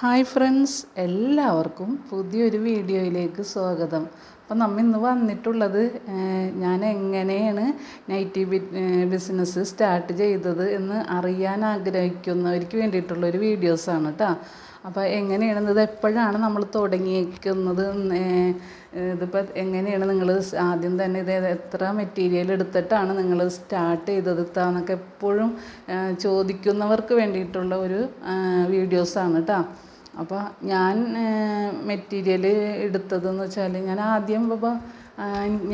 Hi friends എല്ലാവർക്കും പുതിയൊരു വീഡിയോയിലേക്ക് സ്വാഗതം. അപ്പം നമ്മൾ ഇന്ന് വന്നിട്ടുള്ളത് ഞാൻ എങ്ങനെയാണ് നൈറ്റി ബിസിനസ് സ്റ്റാർട്ട് ചെയ്തത് എന്ന് അറിയാൻ ആഗ്രഹിക്കുന്നവർക്ക് വേണ്ടിയിട്ടുള്ളൊരു വീഡിയോസാണ് കേട്ടോ അപ്പോൾ എങ്ങനെയാണ് ഇത് എപ്പോഴാണ് നമ്മൾ ഏഹ്, ഇതിപ്പോൾ എങ്ങനെയാണ് നിങ്ങൾ ആദ്യം തന്നെ ഇത് എത്ര മെറ്റീരിയൽ എടുത്തിട്ടാണ് നിങ്ങൾ സ്റ്റാർട്ട് ചെയ്തത് എന്നൊക്കെ എപ്പോഴും ചോദിക്കുന്നവർക്ക് വേണ്ടിയിട്ടുള്ള ഒരു വീഡിയോസാണ് കേട്ടോ അപ്പോൾ ഞാൻ മെറ്റീരിയൽ എടുത്തതെന്ന് വെച്ചാൽ ഞാൻ ആദ്യം ഇപ്പോൾ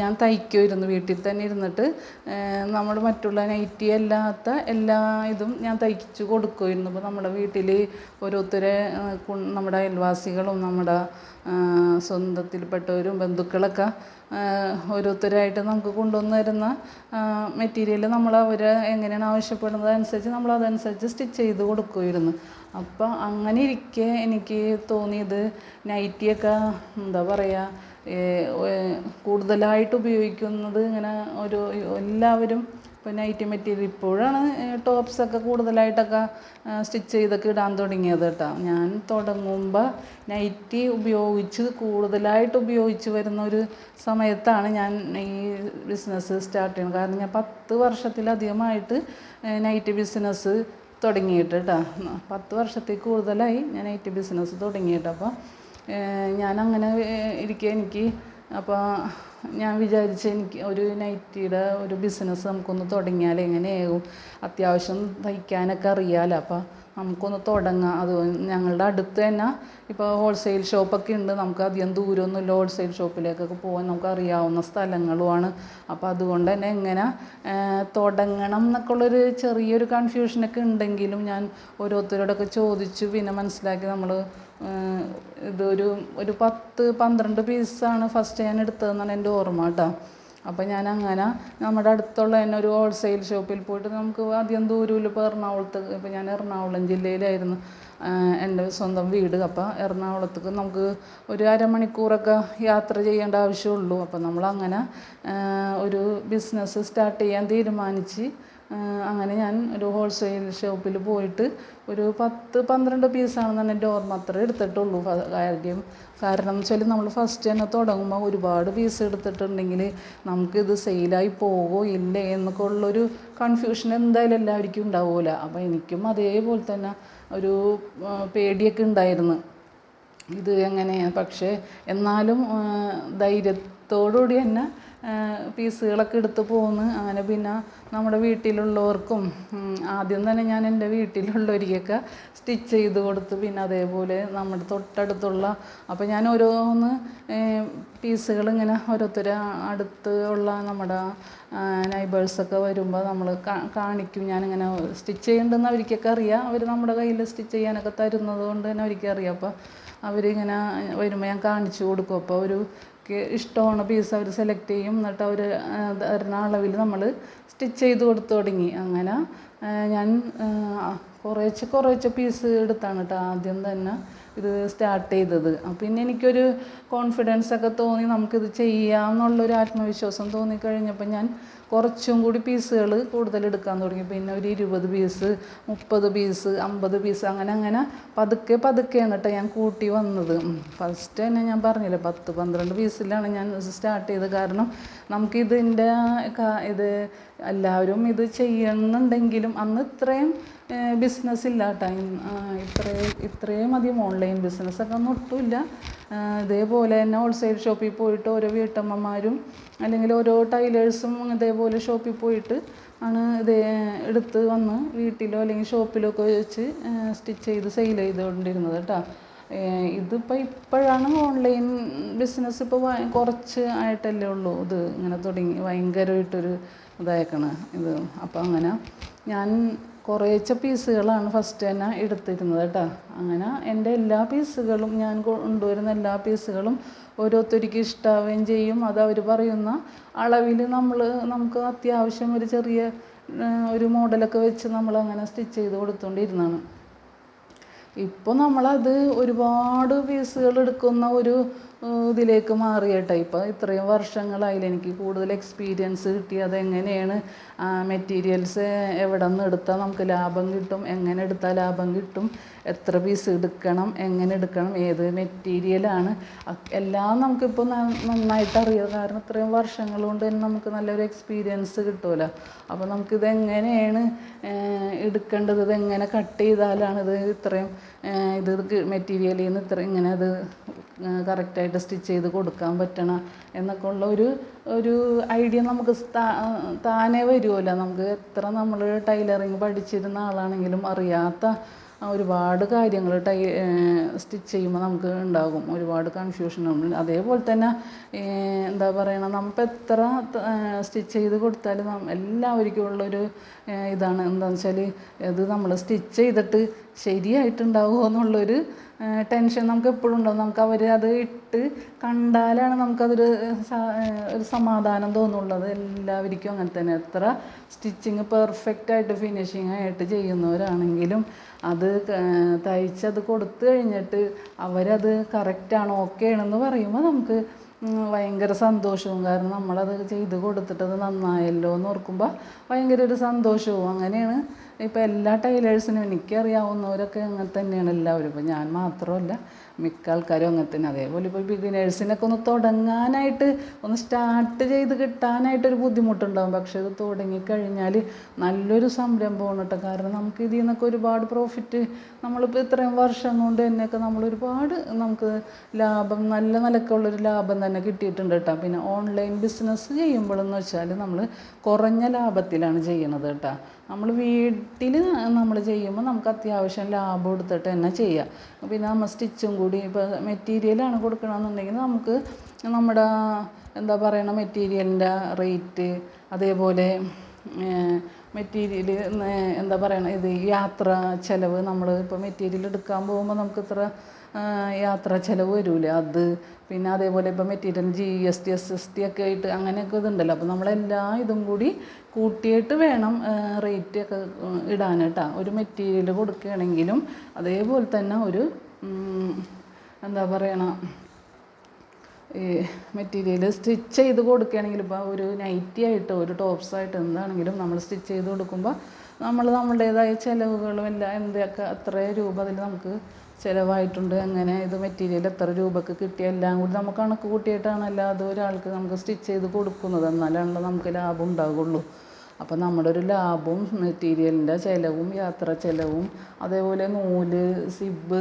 ഞാൻ തയ്ക്കുമായിരുന്നു വീട്ടിൽ തന്നെ ഇരുന്നിട്ട്. നമ്മൾ മറ്റുള്ള നൈറ്റി അല്ലാത്ത എല്ലാ ഇതും ഞാൻ തയ്ച്ചു കൊടുക്കുമായിരുന്നു. അപ്പോൾ നമ്മുടെ വീട്ടിൽ ഓരോരുത്തരെ നമ്മുടെ അയൽവാസികളും നമ്മുടെ സ്വന്തത്തിൽപ്പെട്ടവരും ബന്ധുക്കളൊക്കെ ഓരോരുത്തരായിട്ട് നമുക്ക് കൊണ്ടുവന്ന് തരുന്ന മെറ്റീരിയൽ നമ്മൾ അവർ എങ്ങനെയാണ് ആവശ്യപ്പെടുന്നത് അനുസരിച്ച് നമ്മൾ അതനുസരിച്ച് സ്റ്റിച്ച് ചെയ്ത് കൊടുക്കുമായിരുന്നു. അപ്പോൾ അങ്ങനെ ഇരിക്കെ എനിക്ക് തോന്നിയത് നൈറ്റിയൊക്കെ എന്താ പറയുക കൂടുതലായിട്ട് ഉപയോഗിക്കുന്നത് ഇങ്ങനെ ഒരു എല്ലാവരും ഇപ്പോൾ നൈറ്റി മെറ്റീരിയൽ ഇപ്പോഴാണ് ടോപ്സൊക്കെ കൂടുതലായിട്ടൊക്കെ സ്റ്റിച്ച് ചെയ്തൊക്കെ ഇടാൻ തുടങ്ങിയത് കേട്ടോ. ഞാൻ തുടങ്ങുമ്പോൾ നൈറ്റി ഉപയോഗിച്ച് കൂടുതലായിട്ട് ഉപയോഗിച്ച് വരുന്ന ഒരു സമയത്താണ് ഞാൻ ഈ ബിസിനസ് സ്റ്റാർട്ട് ചെയ്യുന്നത്. കാരണം ഞാൻ പത്ത് വർഷത്തിലധികമായിട്ട് നൈറ്റി ബിസിനസ് തുടങ്ങിയിട്ട് കേട്ടോ. പത്ത് വർഷത്തിൽ കൂടുതലായി ഞാൻ നൈറ്റി ബിസിനസ് തുടങ്ങിയിട്ട്. അപ്പോൾ ഞാൻ അങ്ങനെ ഇരിക്കെ എനിക്ക് അപ്പോൾ ഞാൻ വിചാരിച്ചു എനിക്ക് ഒരു നൈറ്റിയുടെ ഒരു ബിസിനസ് നമുക്കൊന്ന് തുടങ്ങിയാൽ എങ്ങനെയാകും? അത്യാവശ്യം തയ്ക്കാനൊക്കെ അറിയാമല്ലോ അപ്പോൾ നമുക്കൊന്ന് തുടങ്ങാം. അത് ഞങ്ങളുടെ അടുത്ത് തന്നെ ഇപ്പോൾ ഹോൾസെയിൽ ഷോപ്പൊക്കെ ഉണ്ട്. നമുക്ക് അധികം ദൂരമൊന്നുമില്ല ഹോൾസെയിൽ ഷോപ്പിലേക്കൊക്കെ പോകാൻ നമുക്ക് അറിയാവുന്ന സ്ഥലങ്ങളുമാണ്. അപ്പോൾ അതുകൊണ്ട് തന്നെ എങ്ങനെ തുടങ്ങണം എന്നൊക്കെ ഉള്ളൊരു ചെറിയൊരു കൺഫ്യൂഷനൊക്കെ ഉണ്ടെങ്കിലും ഞാൻ ഓരോരുത്തരോടൊക്കെ ചോദിച്ചു. പിന്നെ മനസ്സിലാക്കി നമ്മൾ ഇതൊരു ഒരു പത്ത് പന്ത്രണ്ട് പീസാണ് ഫസ്റ്റ് ഞാൻ എടുത്തതെന്നാണ് എന്റെ ഓർമ്മ കേട്ടോ. അപ്പോൾ ഞാൻ അങ്ങനെ നമ്മുടെ അടുത്തുള്ള തന്നെ ഒരു ഹോൾസെയിൽ ഷോപ്പിൽ പോയിട്ട് നമുക്ക് അധികം ദൂരമില്ല ഇപ്പോൾ എറണാകുളത്ത് ഇപ്പം ഞാൻ എറണാകുളം ജില്ലയിലായിരുന്നു. എന്റെ സ്വന്തം വീട്. അപ്പം എറണാകുളത്തേക്ക് നമുക്ക് ഒരു അരമണിക്കൂറൊക്കെ യാത്ര ചെയ്യേണ്ട ആവശ്യമുള്ളൂ. അപ്പം നമ്മളങ്ങനെ ഒരു ബിസിനസ് സ്റ്റാർട്ട് ചെയ്യാൻ തീരുമാനിച്ച് അങ്ങനെ ഞാൻ ഒരു ഹോൾസെയിൽ ഷോപ്പിൽ പോയിട്ട് ഒരു പത്ത് പന്ത്രണ്ട് പീസാണെന്നാണ് എന്റെ ഓർമ്മ. അത്ര എടുത്തിട്ടുള്ളൂ കാര്യം. കാരണം വെച്ചാൽ നമ്മൾ ഫസ്റ്റ് തന്നെ തുടങ്ങുമ്പോൾ ഒരുപാട് പീസ് എടുത്തിട്ടുണ്ടെങ്കിൽ നമുക്കിത് സെയിലായി പോകുമോ ഇല്ലേ എന്നൊക്കെ ഉള്ളൊരു കൺഫ്യൂഷൻ എന്തായാലും എല്ലാവർക്കും ഉണ്ടാവില്ല അപ്പോൾ എനിക്കും അതേപോലെ തന്നെ ഒരു പേടിയൊക്കെ ഉണ്ടായിരുന്നു. ഇത് എങ്ങനെയാണ് പക്ഷേ എന്നാലും ധൈര്യത്തോടുകൂടി തന്നെ പീസുകളൊക്കെ എടുത്ത് പോന്ന്. അങ്ങനെ പിന്നെ നമ്മുടെ വീട്ടിലുള്ളവർക്കും ആദ്യം തന്നെ ഞാൻ എന്റെ വീട്ടിലുള്ളവർക്കൊക്കെ സ്റ്റിച്ച് ചെയ്ത് കൊടുത്ത് പിന്നെ അതേപോലെ നമ്മുടെ തൊട്ടടുത്തുള്ള അപ്പോൾ ഞാൻ ഓരോന്ന് പീസുകൾ ഇങ്ങനെ ഓരോരുത്തർ അടുത്ത് ഉള്ള നമ്മുടെ നൈബേഴ്സൊക്കെ വരുമ്പോൾ നമ്മൾ കാണിക്കും. ഞാനിങ്ങനെ സ്റ്റിച്ച് ചെയ്യേണ്ടെന്ന് അവർക്കൊക്കെ അറിയാം. അവർ നമ്മുടെ കയ്യിൽ സ്റ്റിച്ച് ചെയ്യാനൊക്കെ തരുന്നത് കൊണ്ട് തന്നെ അവർക്കറിയാം. അപ്പോൾ അവരിങ്ങനെ വരുമ്പോൾ ഞാൻ കാണിച്ചു കൊടുക്കും. അപ്പോൾ ഒരു ഇഷ്ടമാണ് പീസ് അവർ സെലക്ട് ചെയ്യും. എന്നിട്ട് അവർ തരുന്ന അളവിൽ നമ്മൾ സ്റ്റിച്ച് ചെയ്ത് കൊടുത്ത് തുടങ്ങി. അങ്ങനെ ഞാൻ കുറേശ്ശെ കുറേശ്ശെ പീസ് എടുത്താണ് കേട്ടോ ആദ്യം തന്നെ ഇത് സ്റ്റാർട്ട് ചെയ്തത്. പിന്നെ എനിക്കൊരു കോൺഫിഡൻസ് ഒക്കെ തോന്നി നമുക്കിത് ചെയ്യാമെന്നുള്ളൊരു ആത്മവിശ്വാസം തോന്നിക്കഴിഞ്ഞപ്പോൾ ഞാൻ കുറച്ചും കൂടി പീസുകൾ കൂടുതൽ എടുക്കാൻ തുടങ്ങി. പിന്നെ ഒരു ഇരുപത് പീസ് മുപ്പത് പീസ് അമ്പത് പീസ് അങ്ങനെ അങ്ങനെ പതുക്കെ പതുക്കെയാണ് കേട്ടോ ഞാൻ കൂട്ടി വന്നത്. ഫസ്റ്റ് തന്നെ ഞാൻ പറഞ്ഞില്ല പത്ത് പന്ത്രണ്ട് പീസിലാണ് ഞാൻ സ്റ്റാർട്ട് ചെയ്തത്. കാരണം നമുക്കിതിന്റെ ഇത് എല്ലാവരും ഇത് ചെയ്യുന്നുണ്ടെങ്കിലും അന്ന് ഇത്രയും ബിസിനസ് ഇല്ല ടൈം ഇത്രയും ഇത്രയും അധികം ഓൺലൈൻ ബിസിനസ്സൊക്കെ ഒന്നും ഒട്ടുമില്ല ഇതേപോലെ തന്നെ ഹോൾസെയിൽ ഷോപ്പിൽ പോയിട്ട് ഓരോ വീട്ടമ്മമാരും അല്ലെങ്കിൽ ഓരോ ടൈലേഴ്സും ഇതേപോലെ ഷോപ്പിൽ പോയിട്ട് ആണ് ഇത് എടുത്ത് വന്ന് വീട്ടിലോ അല്ലെങ്കിൽ ഷോപ്പിലോ ഒക്കെ വെച്ച് സ്റ്റിച്ച് ചെയ്ത് സെയിൽ ചെയ്തുകൊണ്ടിരുന്നത് കേട്ടോ ഇതിപ്പോൾ ഇപ്പോഴാണ് ഓൺലൈൻ ബിസിനസ് ഇപ്പോൾ കുറച്ച് ആയിട്ടല്ലേ ഉള്ളൂ ഇത് ഇങ്ങനെ തുടങ്ങി. ഭയങ്കരമായിട്ടൊരു ഇതായേക്കണ്. ഇത് അപ്പോൾ അങ്ങനെ ഞാൻ കുറേച്ച പീസുകളാണ് ഫസ്റ്റ് തന്നെ എടുത്തിരുന്നത് കേട്ടോ. അങ്ങനെ എന്റെ എല്ലാ പീസുകളും ഞാൻ കൊണ്ടുവരുന്ന എല്ലാ പീസുകളും ഓരോരുത്തർക്ക് ഇഷ്ടാവുകയും ചെയ്യും. അത് അവർ പറയുന്ന അളവിൽ നമ്മൾ നമുക്ക് അത്യാവശ്യം ഒരു ചെറിയ ഒരു മോഡലൊക്കെ വെച്ച് നമ്മൾ അങ്ങനെ സ്റ്റിച്ച് ചെയ്ത് കൊടുത്തുകൊണ്ടിരുന്നതാണ് ഇപ്പോൾ നമ്മളത് ഒരുപാട് പീസുകൾ എടുക്കുന്ന ഒരു ഇതിലേക്ക് മാറിയട്ടെ ഇപ്പോൾ ഇത്രയും വർഷങ്ങളായില്ല എനിക്ക് കൂടുതൽ എക്സ്പീരിയൻസ് കിട്ടി. അതെങ്ങനെയാണ് മെറ്റീരിയൽസ് എവിടെ നിന്ന് എടുത്താൽ നമുക്ക് ലാഭം കിട്ടും? എങ്ങനെ എടുത്താൽ ലാഭം കിട്ടും? എത്ര പീസ് എടുക്കണം? എങ്ങനെ എടുക്കണം? ഏത് മെറ്റീരിയലാണ് എല്ലാം നമുക്കിപ്പോൾ നന്നായിട്ട് അറിയാം. കാരണം ഇത്രയും വർഷങ്ങൾ കൊണ്ട് തന്നെ നമുക്ക് നല്ലൊരു എക്സ്പീരിയൻസ് കിട്ടുമല്ലോ അപ്പോൾ നമുക്കിത് എങ്ങനെയാണ് ഏഹ് എടുക്കേണ്ടത്? ഇത് എങ്ങനെ കട്ട് ചെയ്താലാണ് ഇത് ഇത്രയും ഇത് മെറ്റീരിയലിൽ നിന്ന് ഇത്ര ഇങ്ങനെ അത് കറക്റ്റായിട്ട് സ്റ്റിച്ച് ചെയ്ത് കൊടുക്കാൻ പറ്റണം എന്നൊക്കെ ഉള്ള ഒരു ഒരു ഐഡിയ നമുക്ക് താനേ വരുമല്ലോ നമുക്ക് എത്ര നമ്മൾ ടൈലറിങ് പഠിച്ചിരുന്ന ആളാണെങ്കിലും അറിയാത്ത ഒരുപാട് കാര്യങ്ങൾ ടൈ സ്റ്റിച്ച് ചെയ്യുമ്പോൾ നമുക്ക് ഉണ്ടാകും. ഒരുപാട് കൺഫ്യൂഷൻ ഉണ്ട്. അതേപോലെ തന്നെ എന്താ പറയണ നമുക്ക് എത്ര സ്റ്റിച്ച് ചെയ്ത് കൊടുത്താലും എല്ലാവർക്കും ഉള്ളൊരു ഇതാണ്. എന്താണെന്ന് വെച്ചാൽ ഇത് നമ്മൾ സ്റ്റിച്ച് ചെയ്തിട്ട് ശരിയായിട്ടുണ്ടാകുമോ എന്നുള്ളൊരു ടെൻഷൻ നമുക്ക് എപ്പോഴും ഉണ്ടാവും. നമുക്ക് അവർ അത് ഇട്ട് കണ്ടാലാണ് നമുക്കതൊരു ഒരു സമാധാനം തോന്നുള്ളത്. എല്ലാവർക്കും അങ്ങനെ തന്നെ. എത്ര സ്റ്റിച്ചിങ് പെർഫെക്റ്റ് ആയിട്ട് ഫിനിഷിങ് ആയിട്ട് ചെയ്യുന്നവരാണെങ്കിലും അത് തയ്ച്ചത് കൊടുത്തു കഴിഞ്ഞിട്ട് അവരത് കറക്റ്റാണ് ഓക്കെ ആണെന്ന് പറയുമ്പോൾ നമുക്ക് ഭയങ്കര സന്തോഷവും. കാരണം നമ്മളത് ചെയ്ത് കൊടുത്തിട്ടത് നന്നായല്ലോ എന്ന് ഓർക്കുമ്പോൾ ഭയങ്കര ഒരു സന്തോഷവും. അങ്ങനെയാണ് ഇപ്പോൾ എല്ലാ ടൈലേഴ്സിനും എനിക്കറിയാവുന്നവരൊക്കെ അങ്ങനെ തന്നെയാണ് എല്ലാവരും. ഇപ്പോൾ ഞാൻ മാത്രമല്ല മിക്ക ആൾക്കാരും അങ്ങനെ തന്നെ. അതേപോലെ ഇപ്പോൾ ബിഗിനേഴ്സിനൊക്കെ ഒന്ന് തുടങ്ങാനായിട്ട് ഒന്ന് സ്റ്റാർട്ട് ചെയ്ത് കിട്ടാനായിട്ടൊരു ബുദ്ധിമുട്ടുണ്ടാകും പക്ഷെ ഇത് തുടങ്ങിക്കഴിഞ്ഞാൽ നല്ലൊരു സംരംഭമാണ് കേട്ടോ കാരണം നമുക്ക് ഇതിൽ നിന്നൊക്കെ ഒരുപാട് പ്രോഫിറ്റ് നമ്മളിപ്പോൾ ഇത്രയും വർഷം കൊണ്ട് തന്നെയൊക്കെ നമ്മൾ ഒരുപാട് നമുക്ക് ലാഭം നല്ല നിലക്കുള്ളൊരു ലാഭം തന്നെ കിട്ടിയിട്ടുണ്ട് കേട്ടോ. പിന്നെ ഓൺലൈൻ ബിസിനസ് ചെയ്യുമ്പോഴെന്ന് വെച്ചാൽ നമ്മൾ കുറഞ്ഞ ലാഭത്തിലാണ് ചെയ്യണത് കേട്ടോ. നമ്മൾ വീട്ടിൽ നമ്മൾ ചെയ്യുമ്പോൾ നമുക്ക് അത്യാവശ്യം ലാഭം എടുത്തിട്ട് തന്നെ ചെയ്യാം. പിന്നെ നമ്മൾ സ്റ്റിച്ചും കൂടി ഇപ്പോൾ മെറ്റീരിയലാണ് കൊടുക്കണമെന്നുണ്ടെങ്കിൽ നമുക്ക് നമ്മുടെ എന്താ പറയണ മെറ്റീരിയലിന്റെ റേറ്റ് അതേപോലെ മെറ്റീരിയൽ എന്താ പറയണ ഇത് യാത്ര ചിലവ് നമ്മൾ ഇപ്പോൾ മെറ്റീരിയൽ എടുക്കാൻ പോകുമ്പോൾ നമുക്ക് ഇത്ര യാത്രാ ചിലവ് വരില്ലേ അത് പിന്നെ അതേപോലെ ഇപ്പം material G S T S S T ഒക്കെ ആയിട്ട് അങ്ങനെയൊക്കെ ഇതുണ്ടല്ലോ. അപ്പോൾ നമ്മളെല്ലാ ഇതും കൂടി കൂട്ടിയിട്ട് വേണം റേറ്റ് ഒക്കെ ഇടാൻ കേട്ടോ ഒരു മെറ്റീരിയൽ കൊടുക്കുകയാണെങ്കിലും അതേപോലെ തന്നെ ഒരു എന്താ പറയണ ഈ മെറ്റീരിയൽ സ്റ്റിച്ച് ചെയ്ത് കൊടുക്കുകയാണെങ്കിൽ ഇപ്പോൾ ഒരു നൈറ്റി ആയിട്ടോ ഒരു ആയിട്ടോ എന്താണെങ്കിലും നമ്മൾ സ്റ്റിച്ച് ചെയ്ത് കൊടുക്കുമ്പോൾ നമ്മൾ നമ്മളുടേതായ ചിലവുകളും എല്ലാം എന്തൊക്കെ എത്ര രൂപ അതിൽ നമുക്ക് ചിലവായിട്ടുണ്ട്. അങ്ങനെ ഇത് മെറ്റീരിയൽ എത്ര രൂപക്ക് കിട്ടിയ എല്ലാം കൂടി നമുക്ക് കണക്ക് കൂട്ടിയിട്ടാണ് അല്ലാതെ ഒരാൾക്ക് നമുക്ക് സ്റ്റിച്ച് ചെയ്ത് കൊടുക്കുന്നത്. എന്നാലാണല്ലോ നമുക്ക് ലാഭം ഉണ്ടാകുള്ളൂ അപ്പോൾ നമ്മുടെ ഒരു ലാഭവും മെറ്റീരിയലിന്റെ ചിലവും യാത്ര ചിലവും അതേപോലെ നൂൽ സിബ്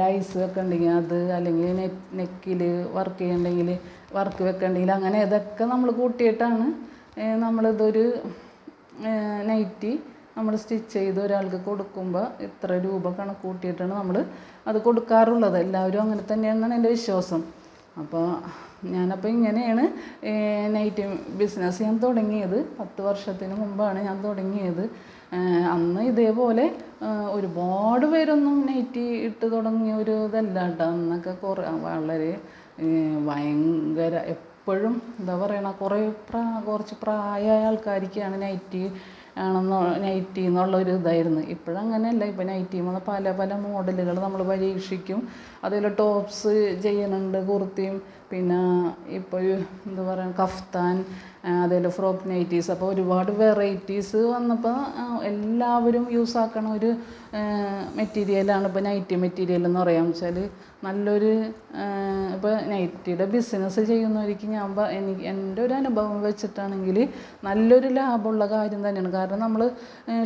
ലൈസ് വെക്കണ്ടെങ്കിൽ അത് അല്ലെങ്കിൽ നെ നെക്കിൽ വർക്ക് ചെയ്യണ്ടെങ്കിൽ വർക്ക് വെക്കണ്ടെങ്കിൽ അങ്ങനെ ഇതൊക്കെ നമ്മൾ കൂട്ടിയിട്ടാണ് നമ്മളിതൊരു നൈറ്റി നമ്മൾ സ്റ്റിച്ച് ചെയ്ത് ഒരാൾക്ക് കൊടുക്കുമ്പോൾ ഇത്ര രൂപ കണക്ക് കൂട്ടിയിട്ടാണ് നമ്മൾ അത് കൊടുക്കാറുള്ളത്. എല്ലാവരും അങ്ങനെ തന്നെയാണെന്നാണ് എന്റെ വിശ്വാസം. അപ്പോൾ ഞാനപ്പോൾ ഇങ്ങനെയാണ് നൈറ്റ് ബിസിനസ് ഞാൻ തുടങ്ങിയത്. പത്ത് വർഷത്തിന് മുമ്പാണ് ഞാൻ തുടങ്ങിയത്. അന്ന് ഇതേപോലെ ഒരുപാട് പേരൊന്നും നൈറ്റി ഇട്ട് തുടങ്ങിയ ഒരു ഇതല്ല കേട്ടോ അന്നൊക്കെ കുറേ വളരെ ഭയങ്കര എപ്പോഴും എന്താ പറയണ കുറേ പ്രാ കുറച്ച് പ്രായമായ ആൾക്കാർക്കാണ് നൈറ്റി ആണെന്നോ നൈറ്റി എന്നുള്ളൊരു ഇതായിരുന്നു. ഇപ്പോഴങ്ങനെയല്ല. ഇപ്പോൾ നൈറ്റിന്ന് പല പല മോഡലുകൾ നമ്മൾ പരീക്ഷിക്കും. അതിൽ ടോപ്സ് ചെയ്യുന്നുണ്ട് കുർത്തിയും പിന്നെ ഇപ്പോൾ എന്താ പറയുക കഫ്താൻ അതേപോലെ ഫ്രോക്ക് നൈറ്റീസ് അപ്പോൾ ഒരുപാട് വെറൈറ്റീസ് വന്നപ്പോൾ എല്ലാവരും യൂസ് ആക്കണ ഒരു മെറ്റീരിയലാണ് ഇപ്പോൾ നൈറ്റി മെറ്റീരിയൽ എന്ന് പറയാം. വെച്ചാൽ നല്ലൊരു ഇപ്പോൾ നൈറ്റിയുടെ ബിസിനസ് ചെയ്യുന്നവർക്ക് ഞാൻ എനിക്ക് എന്റെ ഒരു അനുഭവം വെച്ചിട്ടാണെങ്കിൽ നല്ലൊരു ലാഭമുള്ള കാര്യം തന്നെയാണ്. കാരണം നമ്മൾ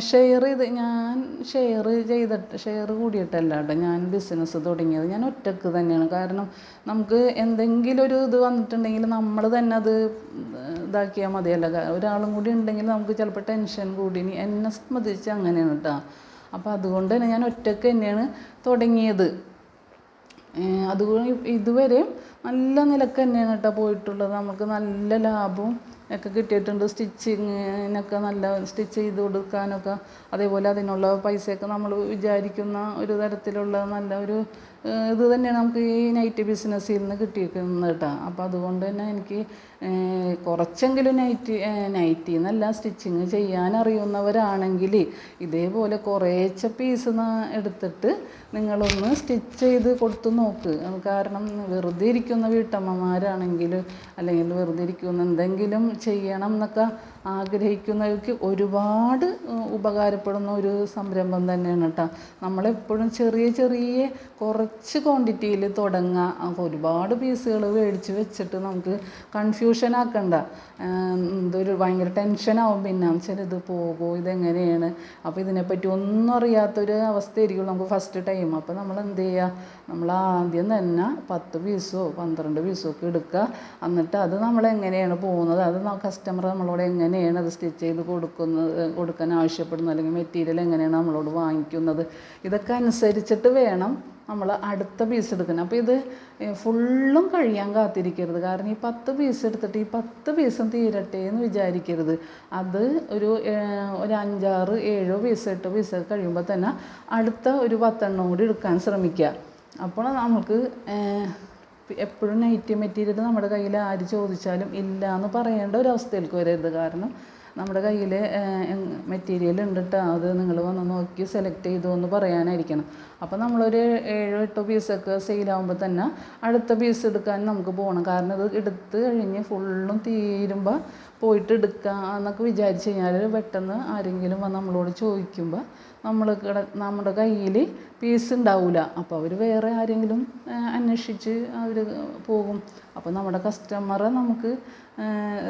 ഷെയർ ചെയ്ത് ഞാൻ ഷെയർ ചെയ്തിട്ട് ഷെയർ കൂടിയിട്ടല്ല കേട്ടോ ഞാൻ ബിസിനസ് തുടങ്ങിയത്. ഞാൻ ഒറ്റയ്ക്ക് തന്നെയാണ്. കാരണം നമുക്ക് എന്തെങ്കിലും ഒരു ഇത് വന്നിട്ടുണ്ടെങ്കിൽ നമ്മൾ തന്നെ അത് ഇതാക്കിയാൽ മതിയല്ല. ഒരാളും കൂടി ഉണ്ടെങ്കിൽ നമുക്ക് ചിലപ്പോൾ ടെൻഷൻ കൂടി. എന്നെ സംബന്ധിച്ച് അങ്ങനെയാണ് കേട്ടോ അപ്പോൾ അതുകൊണ്ട് തന്നെ ഞാൻ ഒറ്റയ്ക്ക് തന്നെയാണ് തുടങ്ങിയത്. അതുകൊണ്ട് ഇതുവരെ നല്ല നിലയ്ക്ക് തന്നെയാണ് കേട്ടോ പോയിട്ടുള്ളത്. നമുക്ക് നല്ല ലാഭവും ഒക്കെ കിട്ടിയിട്ടുണ്ട്. സ്റ്റിച്ചിങ്ങിനൊക്കെ നല്ല സ്റ്റിച്ച് ചെയ്ത് കൊടുക്കാനൊക്കെ. അതേപോലെ അതിനുള്ള പൈസയൊക്കെ നമ്മൾ വിചാരിക്കുന്ന ഒരു തരത്തിലുള്ള നല്ല ഒരു ഇത് തന്നെയാണ് നമുക്ക് ഈ നൈറ്റ് ബിസിനസ്സിൽ നിന്ന് കിട്ടിയിരിക്കുന്നത് കേട്ടോ. അപ്പോൾ അതുകൊണ്ട് തന്നെ എനിക്ക് കുറച്ചെങ്കിലും നൈറ്റ് നൈറ്റിൽ നിന്നല്ല സ്റ്റിച്ചിങ് ചെയ്യാൻ അറിയുന്നവരാണെങ്കിൽ ഇതേപോലെ കുറേച്ച പീസ് എടുത്തിട്ട് നിങ്ങളൊന്ന് സ്റ്റിച്ച് ചെയ്ത് കൊടുത്തു നോക്ക്. കാരണം വെറുതെ ഇരിക്കുന്ന വീട്ടമ്മമാരാണെങ്കിൽ അല്ലെങ്കിൽ വെറുതെ ഇരിക്കുന്ന എന്തെങ്കിലും ചെയ്യണം എന്നൊക്കെ ആഗ്രഹിക്കുന്നവർക്ക് ഒരുപാട് ഉപകാരപ്പെടുന്ന ഒരു സംരംഭം തന്നെയാണ് കേട്ടോ. നമ്മളെപ്പോഴും ചെറിയ ചെറിയ കുറച്ച് ക്വാണ്ടിറ്റിയിൽ തുടങ്ങുക ഒരുപാട് പീസുകൾ മേടിച്ച് വെച്ചിട്ട് നമുക്ക് കൺഫ്യൂഷൻ ആക്കണ്ട. ഇതൊരു ഭയങ്കര ടെൻഷനാവും പിന്നെ. വെച്ചാൽ ഇത് പോകുമോ ഇതെങ്ങനെയാണ്? അപ്പോൾ ഇതിനെപ്പറ്റി ഒന്നും അറിയാത്തൊരു അവസ്ഥയായിരിക്കും നമുക്ക് ഫസ്റ്റ് ടൈം അപ്പോൾ നമ്മൾ എന്ത് ചെയ്യുക നമ്മൾ ആദ്യം തന്നെ പത്ത് പീസോ പന്ത്രണ്ട് പീസോ ഒക്കെ എടുക്കുക. എന്നിട്ട് അത് നമ്മളെങ്ങനെയാണ് പോകുന്നത്? അത് കസ്റ്റമർ നമ്മളോട് എങ്ങനെയാണ് അത് സ്റ്റിച്ച് ചെയ്ത് കൊടുക്കുന്നത് കൊടുക്കാൻ ആവശ്യപ്പെടുന്നത്? അല്ലെങ്കിൽ മെറ്റീരിയൽ എങ്ങനെയാണ് നമ്മളോട് വാങ്ങിക്കുന്നത്? ഇതൊക്കെ അനുസരിച്ചിട്ട് വേണം നമ്മൾ അടുത്ത പീസ് എടുക്കണം അപ്പോൾ ഇത് ഫുള്ളും കഴിയാൻ കാത്തിരിക്കരുത്. കാരണം ഈ പത്ത് പീസ് എടുത്തിട്ട് ഈ പത്ത് പീസും തീരട്ടെ എന്ന് വിചാരിക്കരുത്. അത് ഒരു ഒരു അഞ്ചാറ് ഏഴോ പീസ് എട്ടോ പീസ് കഴിയുമ്പോൾ തന്നെ അടുത്ത ഒരു പത്തെണ്ണം കൂടി എടുക്കാൻ ശ്രമിക്കുക. അപ്പോൾ നമുക്ക് എപ്പോഴും നൈറ്റി മെറ്റീരിയൽ നമ്മുടെ കയ്യിൽ ആര് ചോദിച്ചാലും ഇല്ല എന്ന് പറയേണ്ട ഒരു അവസ്ഥയിലേക്ക് വരരുത്. കാരണം നമ്മുടെ കയ്യിൽ മെറ്റീരിയൽ ഉണ്ട് അത് നിങ്ങൾ വന്ന് നോക്കി സെലക്ട് ചെയ്തു എന്ന് പറയാനായിരിക്കണം. അപ്പോൾ നമ്മളൊരു ഏഴോ എട്ടോ പീസൊക്കെ സെയിലാവുമ്പോൾ തന്നെ അടുത്ത പീസ് എടുക്കാൻ നമുക്ക് പോകണം കാരണം ഇത് എടുത്ത് കഴിഞ്ഞ് ഫുള്ളും തീരുമ്പോൾ പോയിട്ട് എടുക്കാം എന്നൊക്കെ വിചാരിച്ച് കഴിഞ്ഞാൽ പെട്ടെന്ന് ആരെങ്കിലും വന്ന് നമ്മളോട് ചോദിക്കുമ്പോൾ നമ്മൾ കിട നമ്മുടെ കയ്യിൽ പീസ് ഉണ്ടാവില്ല അപ്പോൾ അവർ വേറെ ആരെങ്കിലും അന്വേഷിച്ച് അവർ പോകും. അപ്പോൾ നമ്മുടെ കസ്റ്റമറെ നമുക്ക്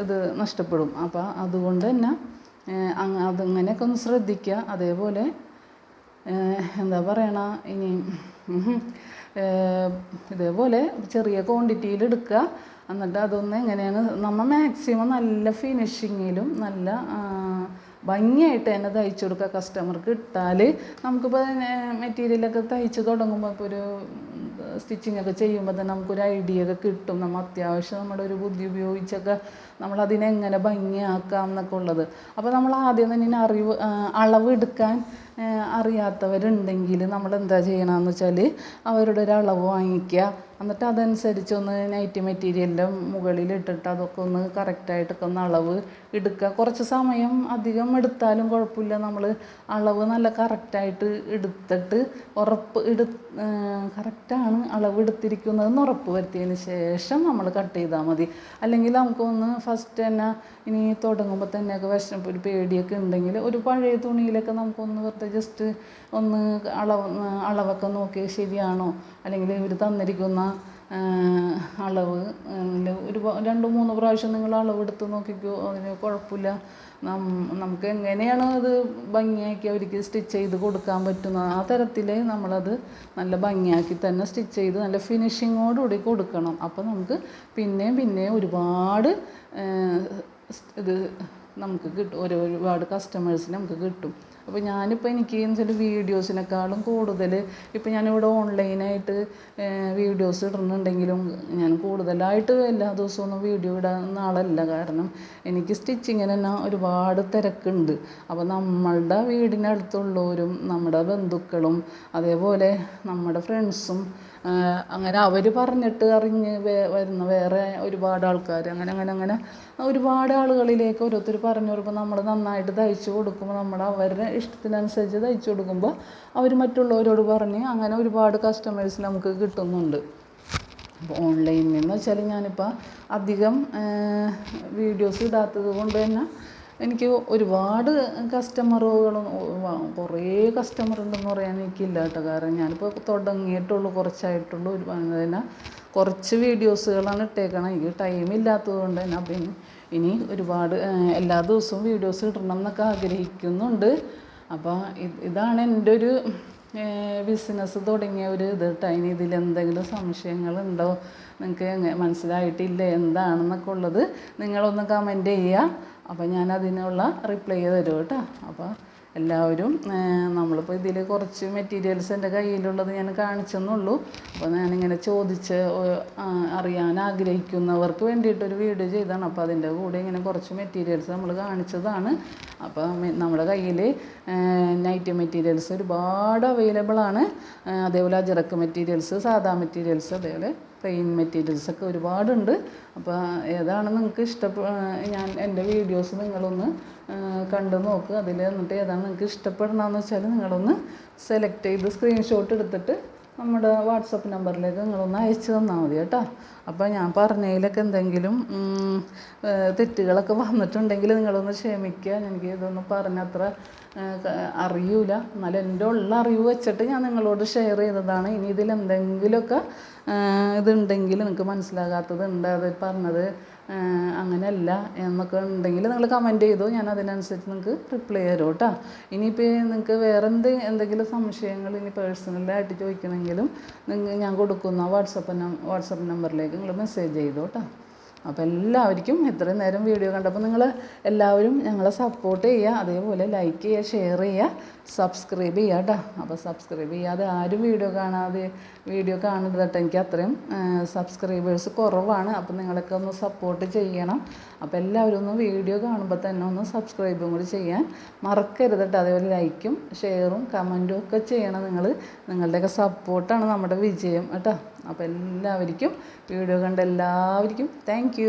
ഇത് നഷ്ടപ്പെടും. അപ്പോൾ അതുകൊണ്ട് തന്നെ അതങ്ങനെയൊക്കെ ഒന്ന് ശ്രദ്ധിക്കുക അതേപോലെ എന്താ പറയണ ഇനി ഇതേപോലെ ചെറിയ ക്വാണ്ടിറ്റിയിൽ എടുക്കുക എന്നിട്ട് അതൊന്ന് എങ്ങനെയാണ് നമ്മൾ മാക്സിമം നല്ല ഫിനിഷിങ്ങിലും നല്ല ഭംഗിയായിട്ട് തന്നെ തയ്ച്ചു കൊടുക്കുക കസ്റ്റമർക്ക് ഇട്ടാൽ നമുക്കിപ്പോൾ മെറ്റീരിയലൊക്കെ തയ്ച്ച് തുടങ്ങുമ്പോൾ ഇപ്പോൾ ഒരു സ്റ്റിച്ചിങ് ഒക്കെ ചെയ്യുമ്പോൾ തന്നെ നമുക്കൊരു ഐഡിയ ഒക്കെ കിട്ടും. നമ്മൾ അത്യാവശ്യം നമ്മുടെ ഒരു ബുദ്ധി ഉപയോഗിച്ചൊക്കെ നമ്മൾ അതിനെങ്ങനെ ഭംഗിയാക്കാം എന്നൊക്കെ ഉള്ളത്. അപ്പോൾ നമ്മൾ ആദ്യം തന്നെ അറിവ് അളവ് എടുക്കാൻ അറിയാത്തവരുണ്ടെങ്കിൽ നമ്മൾ എന്താ ചെയ്യണമെന്ന് വെച്ചാൽ അവരുടെ ഒരു അളവ് വാങ്ങിക്കുക. എന്നിട്ട് അതനുസരിച്ച് ഒന്ന് നൈറ്റി മെറ്റീരിയലിന്റെ മുകളിൽ ഇട്ടിട്ട് അതൊക്കെ ഒന്ന് കറക്റ്റായിട്ടൊക്കെ ഒന്ന് അളവ് എടുക്കുക. കുറച്ച് സമയം അധികം എടുത്താലും കുഴപ്പമില്ല. നമ്മൾ അളവ് നല്ല കറക്റ്റായിട്ട് എടുത്തിട്ട് ഉറപ്പ് എടു കറക്റ്റാണ് അളവ് എടുത്തിരിക്കുന്നതെന്ന് ഉറപ്പ് വരുത്തിയതിന് ശേഷം നമ്മൾ കട്ട് ചെയ്താൽ മതി. അല്ലെങ്കിൽ നമുക്കൊന്ന് ഫസ്റ്റ് തന്നെ ഇനി തുടങ്ങുമ്പോൾ തന്നെയൊക്കെ വിഷം ഒരു പേടിയൊക്കെ ഉണ്ടെങ്കിൽ ഒരു പഴയ തുണിയിലൊക്കെ നമുക്കൊന്ന് വെറുതെ ജസ്റ്റ് ഒന്ന് അളവ് അളവൊക്കെ നോക്കി ശരിയാണോ? അല്ലെങ്കിൽ ഇവർ തന്നിരിക്കുന്ന അളവ് ഒരു രണ്ട് മൂന്ന് പ്രാവശ്യം നിങ്ങൾ അളവെടുത്ത് നോക്കിക്കോ അതിന് കുഴപ്പമില്ല. നമുക്ക് എങ്ങനെയാണ് അത് ഭംഗിയാക്കി അവർക്ക് സ്റ്റിച്ച് ചെയ്ത് കൊടുക്കാൻ പറ്റുന്ന ആ തരത്തിൽ നമ്മളത് നല്ല ഭംഗിയാക്കി തന്നെ സ്റ്റിച്ച് ചെയ്ത് നല്ല ഫിനിഷിങ്ങോടുകൂടി കൊടുക്കണം. അപ്പോൾ നമുക്ക് പിന്നെയും പിന്നെയും ഒരുപാട് ഇത് നമുക്ക് കിട്ടും ഒരു ഒരുപാട് കസ്റ്റമേഴ്സിന് നമുക്ക് കിട്ടും. അപ്പോൾ ഞാനിപ്പോൾ എനിക്ക് എന്ന് വെച്ചാൽ വീഡിയോസിനേക്കാളും കൂടുതൽ ഇപ്പോൾ ഞാനിവിടെ ഓൺലൈനായിട്ട് വീഡിയോസ് ഇടുന്നുണ്ടെങ്കിലും ഞാൻ കൂടുതലായിട്ട് എല്ലാ ദിവസവും ഒന്നും വീഡിയോ ഇടാവുന്ന ആളല്ല. കാരണം എനിക്ക് സ്റ്റിച്ചിങ്ങിന് തന്നെ ഒരുപാട് തിരക്കുണ്ട്. അപ്പോൾ നമ്മളുടെ വീടിനടുത്തുള്ളവരും നമ്മുടെ ബന്ധുക്കളും അതേപോലെ നമ്മുടെ ഫ്രണ്ട്സും അങ്ങനെ അവർ പറഞ്ഞിട്ട് അറിഞ്ഞ് വരുന്ന വേറെ ഒരുപാട് ആൾക്കാർ അങ്ങനെ അങ്ങനെ അങ്ങനെ ഒരുപാട് ആളുകളിലേക്ക് ഓരോരുത്തർ പറഞ്ഞു കൊടുക്കുമ്പോൾ നമ്മൾ നന്നായിട്ട് തയ്ച്ചു കൊടുക്കുമ്പോൾ നമ്മൾ അവരുടെ ഇഷ്ടത്തിനനുസരിച്ച് തയ്ച്ചു കൊടുക്കുമ്പോൾ അവർ മറ്റുള്ളവരോട് പറഞ്ഞ് അങ്ങനെ ഒരുപാട് കസ്റ്റമേഴ്സ് നമുക്ക് കിട്ടുന്നുണ്ട്. അപ്പോൾ ഓൺലൈനിൽ നിന്ന് വെച്ചാൽ ഞാനിപ്പോൾ അധികം വീഡിയോസ് ഇടാത്തത് കൊണ്ട് തന്നെ എനിക്ക് ഒരുപാട് കസ്റ്റമറുകളും കുറേ കസ്റ്റമർ ഉണ്ടെന്ന് പറയാൻ എനിക്കില്ല കേട്ടോ കാരണം ഞാനിപ്പോൾ തുടങ്ങിയിട്ടുള്ളൂ കുറച്ചായിട്ടുള്ളൂ. ഒരു തന്നെ കുറച്ച് വീഡിയോസുകളാണ് ഇട്ടേക്കണം. എനിക്ക് ടൈം ഇല്ലാത്തത് കൊണ്ട് തന്നെ അപ്പം ഇനി ഒരുപാട് എല്ലാ ദിവസവും വീഡിയോസ് ഇടണം എന്നൊക്കെ ആഗ്രഹിക്കുന്നുണ്ട്. അപ്പോൾ ഇത് ഇതാണ് എന്റെ ഒരു ബിസിനസ് തുടങ്ങിയ ഒരു ഇത് കേട്ടോ എന്തെങ്കിലും സംശയങ്ങളുണ്ടോ? നിങ്ങൾക്ക് മനസ്സിലായിട്ടില്ല? എന്താണെന്നൊക്കെ ഉള്ളത് നിങ്ങളൊന്ന് കമന്റ് ചെയ്യുക അപ്പോൾ ഞാൻ അതിനുള്ള റിപ്ലൈ തരും കേട്ടോ? അപ്പോൾ എല്ലാവരും നമ്മളിപ്പോൾ ഇതിൽ കുറച്ച് മെറ്റീരിയൽസ് എന്റെ കയ്യിലുള്ളത് ഞാൻ കാണിച്ചെന്നുള്ളൂ. അപ്പോൾ ഞാനിങ്ങനെ ചോദിച്ച് അറിയാൻ ആഗ്രഹിക്കുന്നവർക്ക് വേണ്ടിയിട്ടൊരു വീഡിയോ ചെയ്താണ്. അപ്പോൾ അതിന്റെ കൂടെ ഇങ്ങനെ കുറച്ച് മെറ്റീരിയൽസ് നമ്മൾ കാണിച്ചതാണ്. അപ്പോൾ നമ്മുടെ കയ്യിൽ നൈറ്റ് മെറ്റീരിയൽസ് ഒരുപാട് അവൈലബിൾ ആണ്. അതേപോലെ അജിറക്ക് മെറ്റീരിയൽസ് സാധാ മെറ്റീരിയൽസ് അതേപോലെ പ്ലെയിൻ മെറ്റീരിയൽസ് ഒക്കെ ഒരുപാടുണ്ട്. അപ്പോൾ ഏതാണ് നിങ്ങൾക്ക് ഇഷ്ടപ്പെ ഞാൻ എന്റെ വീഡിയോസ് നിങ്ങളൊന്ന് കണ്ടു നോക്കുക അതിൽ എന്നിട്ട് ഏതാണ് നിങ്ങൾക്ക് ഇഷ്ടപ്പെടണമെന്ന് വെച്ചാൽ നിങ്ങളൊന്ന് സെലക്ട് ചെയ്ത് സ്ക്രീൻഷോട്ട് എടുത്തിട്ട് നമ്മുടെ വാട്സപ്പ് നമ്പറിലേക്ക് നിങ്ങളൊന്ന് അയച്ചു തന്നാൽ മതി കേട്ടോ. അപ്പോൾ ഞാൻ പറഞ്ഞതിലൊക്കെ എന്തെങ്കിലും തെറ്റുകളൊക്കെ വന്നിട്ടുണ്ടെങ്കിൽ നിങ്ങളൊന്ന് ക്ഷമിക്കുക. എനിക്ക് ഇതൊന്നും പറഞ്ഞത്ര അറിയൂല. എന്നാലും എന്റെ ഉള്ള അറിവ് വെച്ചിട്ട് ഞാൻ നിങ്ങളോട് ഷെയർ ചെയ്തതാണ്. ഇനി ഏഹ്, ഇതുണ്ടെങ്കിൽ നിങ്ങൾക്ക് മനസ്സിലാകാത്തതുണ്ട് അത് പറഞ്ഞത്. അങ്ങനെയല്ല എന്നൊക്കെ ഉണ്ടെങ്കിൽ നിങ്ങൾ കമന്റ് ചെയ്തു. ഞാൻ അതിനനുസരിച്ച് നിങ്ങൾക്ക് റിപ്ലൈ തരും കേട്ടോ ഇനിയിപ്പോൾ നിങ്ങൾക്ക് വേറെ എന്ത് എന്തെങ്കിലും സംശയങ്ങൾ ഇനി പേഴ്സണലായിട്ട് ചോദിക്കണമെങ്കിലും നിങ്ങൾ ഞാൻ കൊടുക്കുന്ന വാട്സപ്പ് വാട്സപ്പ് നമ്പറിലേക്ക് നിങ്ങൾ മെസ്സേജ് ചെയ്തോ കേട്ടോ അപ്പോൾ എല്ലാവർക്കും ഇത്രയും നേരം വീഡിയോ കണ്ടപ്പോൾ നിങ്ങൾ എല്ലാവരും ഞങ്ങളെ സപ്പോർട്ട് ചെയ്യുക അതേപോലെ ലൈക്ക് ചെയ്യുക ഷെയർ ചെയ്യുക സബ്സ്ക്രൈബ് ചെയ്യുക കേട്ടോ അപ്പോൾ സബ്സ്ക്രൈബ് ചെയ്യാതെ ആരും വീഡിയോ കാണാതെ വീഡിയോ കാണരുത് കേട്ടോ എനിക്ക് അത്രയും സബ്സ്ക്രൈബേഴ്സ് കുറവാണ്. അപ്പം നിങ്ങളൊക്കെ ഒന്ന് സപ്പോർട്ട് ചെയ്യണം. അപ്പോൾ എല്ലാവരും ഒന്ന് വീഡിയോ കാണുമ്പോൾ തന്നെ ഒന്ന് സബ്സ്ക്രൈബും കൂടി ചെയ്യാൻ മറക്കരുത് കേട്ടോ അതേപോലെ ലൈക്കും ഷെയറും കമന്റും ഒക്കെ ചെയ്യണം നിങ്ങൾ നിങ്ങളുടെയൊക്കെ സപ്പോർട്ടാണ് നമ്മുടെ വിജയം കേട്ടോ. അപ്പോൾ എല്ലാവർക്കും വീഡിയോ കണ്ട എല്ലാവർക്കും താങ്ക്